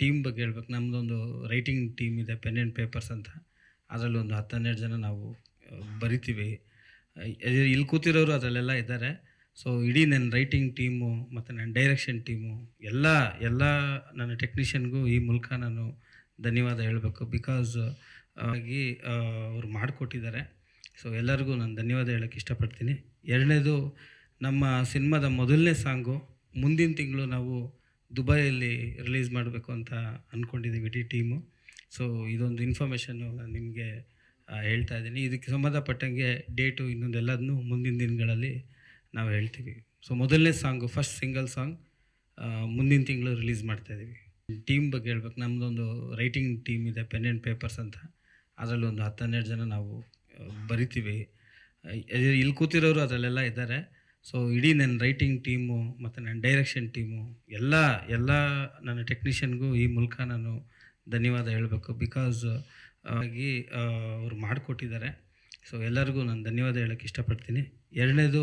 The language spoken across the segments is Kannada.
ಟೀಮ್ ಬಗ್ಗೆ ಹೇಳ್ಬೇಕು. ನಮ್ಮದೊಂದು ರೈಟಿಂಗ್ ಟೀಮ್ ಇದೆ ಪೆನ್ ಆ್ಯಂಡ್ ಪೇಪರ್ಸ್ ಅಂತ. ಅದರಲ್ಲಿ ಒಂದು ಹತ್ತು ಹನ್ನೆರಡು ಜನ ನಾವು ಬರಿತೀವಿ. ಇಲ್ಲಿ ಕೂತಿರೋರು ಅದರಲ್ಲೆಲ್ಲ ಇದ್ದಾರೆ. ಸೊ ಇಡೀ ನನ್ನ ರೈಟಿಂಗ್ ಟೀಮು ಮತ್ತು ನನ್ನ ಡೈರೆಕ್ಷನ್ ಟೀಮು ಎಲ್ಲ ಎಲ್ಲ ನನ್ನ ಟೆಕ್ನಿಷಿಯನ್ಗೂ ಈ ಮೂಲಕ ನಾನು ಧನ್ಯವಾದ ಹೇಳಬೇಕು. ಬಿಕಾಸ್ ಆಗಿ ಅವರು ಮಾಡಿಕೊಟ್ಟಿದ್ದಾರೆ. ಸೊ ಎಲ್ಲರಿಗೂ ನಾನು ಧನ್ಯವಾದ ಹೇಳೋಕ್ಕೆ ಇಷ್ಟಪಡ್ತೀನಿ. ಎರಡನೇದು, ನಮ್ಮ ಸಿನಿಮಾದ ಮೊದಲನೇ ಸಾಂಗು, ಮುಂದಿನ ತಿಂಗಳು ನಾವು ದುಬೈಯಲ್ಲಿ ರಿಲೀಸ್ ಮಾಡಬೇಕು ಅಂತ ಅಂದ್ಕೊಂಡಿದ್ದೀವಿ ಇಡೀ ಟೀಮು. ಸೊ ಇದೊಂದು ಇನ್ಫಾರ್ಮೇಷನ್ನು ನಾನು ನಿಮಗೆ ಹೇಳ್ತಾ ಇದ್ದೀನಿ. ಇದಕ್ಕೆ ಸಂಬಂಧಪಟ್ಟಂಗೆ ಡೇಟು ಇನ್ನೊಂದೆಲ್ಲದನ್ನೂ ಮುಂದಿನ ದಿನಗಳಲ್ಲಿ ನಾವು ಹೇಳ್ತೀವಿ. ಸೊ ಮೊದಲನೇ ಸಾಂಗು ಫಸ್ಟ್ ಸಿಂಗಲ್ ಸಾಂಗ್ ಮುಂದಿನ ತಿಂಗಳು ರಿಲೀಸ್ ಮಾಡ್ತಾಯಿದ್ದೀವಿ ಟೀಮ್ ಬಗ್ಗೆ ಹೇಳ್ಬೇಕು. ನಮ್ಮದೊಂದು ರೈಟಿಂಗ್ ಟೀಮ್ ಇದೆ ಪೆನ್ ಆ್ಯಂಡ್ ಪೇಪರ್ಸ್ ಅಂತ. ಅದರಲ್ಲಿ ಒಂದು ಹತ್ತು ಹನ್ನೆರಡು ಜನ ನಾವು ಬರಿತೀವಿ. ಇಲ್ಲಿ ಕೂತಿರೋರು ಅದರಲ್ಲೆಲ್ಲ ಇದ್ದಾರೆ. ಸೊ ಇಡೀ ನನ್ನ ರೈಟಿಂಗ್ ಟೀಮು ಮತ್ತು ನನ್ನ ಡೈರೆಕ್ಷನ್ ಟೀಮು ಎಲ್ಲ ಎಲ್ಲ ನನ್ನ ಟೆಕ್ನಿಷಿಯನ್ಗೂ ಈ ಮೂಲಕ ನಾನು ಧನ್ಯವಾದ ಹೇಳಬೇಕು. ಬಿಕಾಸ್ ಆಗಿ ಅವರು ಮಾಡಿಕೊಟ್ಟಿದ್ದಾರೆ. ಸೊ ಎಲ್ಲರಿಗೂ ನಾನು ಧನ್ಯವಾದ ಹೇಳೋಕ್ಕೆ ಇಷ್ಟಪಡ್ತೀನಿ. ಎರಡನೇದು,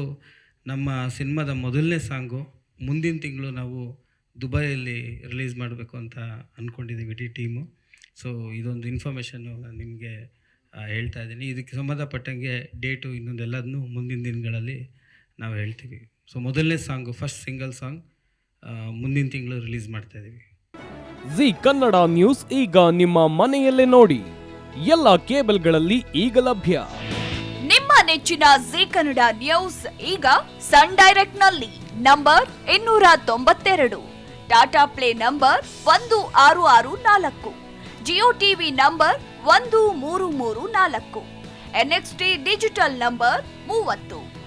ನಮ್ಮ ಸಿನಿಮಾದ ಮೊದಲನೇ ಸಾಂಗು, ಮುಂದಿನ ತಿಂಗಳು ನಾವು ದುಬೈಯಲ್ಲಿ ರಿಲೀಸ್ ಮಾಡಬೇಕು ಅಂತ ಅಂದ್ಕೊಂಡಿದ್ದೀವಿ ಇಡೀ ಟೀಮು ಸೊ ಇದೊಂದು ಇನ್ಫಾರ್ಮೇಷನ್ನು ನಾನು ನಿಮಗೆ ಹೇಳ್ತಾ ಇದ್ದೀನಿ. ಇದಕ್ಕೆ ಸಂಬಂಧಪಟ್ಟಂಗೆ ಡೇಟು ಇನ್ನೊಂದೆಲ್ಲದನ್ನೂ ಮುಂದಿನ ದಿನಗಳಲ್ಲಿ ನಾವು ಹೇಳ್ತೀವಿ. ಸೊ ಮೊದಲನೇ ಸಾಂಗ್ ಫಸ್ಟ್ ಸಿಂಗಲ್ ಸಾಂಗ್ ಮುಂದಿನ ತಿಂಗಳು ರಿಲೀಸ್ ಮಾಡ್ತಾಯಿದ್ದೀವಿ ಜಿ ಕನ್ನಡ ನ್ಯೂಸ್ ಈಗ ನಿಮ್ಮ ಮನೆಯಲ್ಲೇ ನೋಡಿ. ಎಲ್ಲ ಕೇಬಲ್ಗಳಲ್ಲಿ ಈಗ ಲಭ್ಯ. ನಿಮ್ಮ ನೆಚ್ಚಿನ ಜಿ ಕನ್ನಡ ನ್ಯೂಸ್ ಈಗ ಸನ್ ಡೈರೆಕ್ಟ್ನಲ್ಲಿ ನಂಬರ್ ಇನ್ನೂರ ತೊಂಬತ್ತೆರಡು. ಟಾಟಾ ಪ್ಲೇ ನಂಬರ್ ಒಂದು ಆರು ಆರು ನಾಲ್ಕು. ಜಿಯೋ ಟಿವಿ ನಂಬರ್ ಒಂದು ಮೂರು ಮೂರು ನಾಲ್ಕು. ಎನ್ಎಕ್ಸ್ಟಿ ಡಿಜಿಟಲ್ ನಂಬರ್ ಮೂವತ್ತು.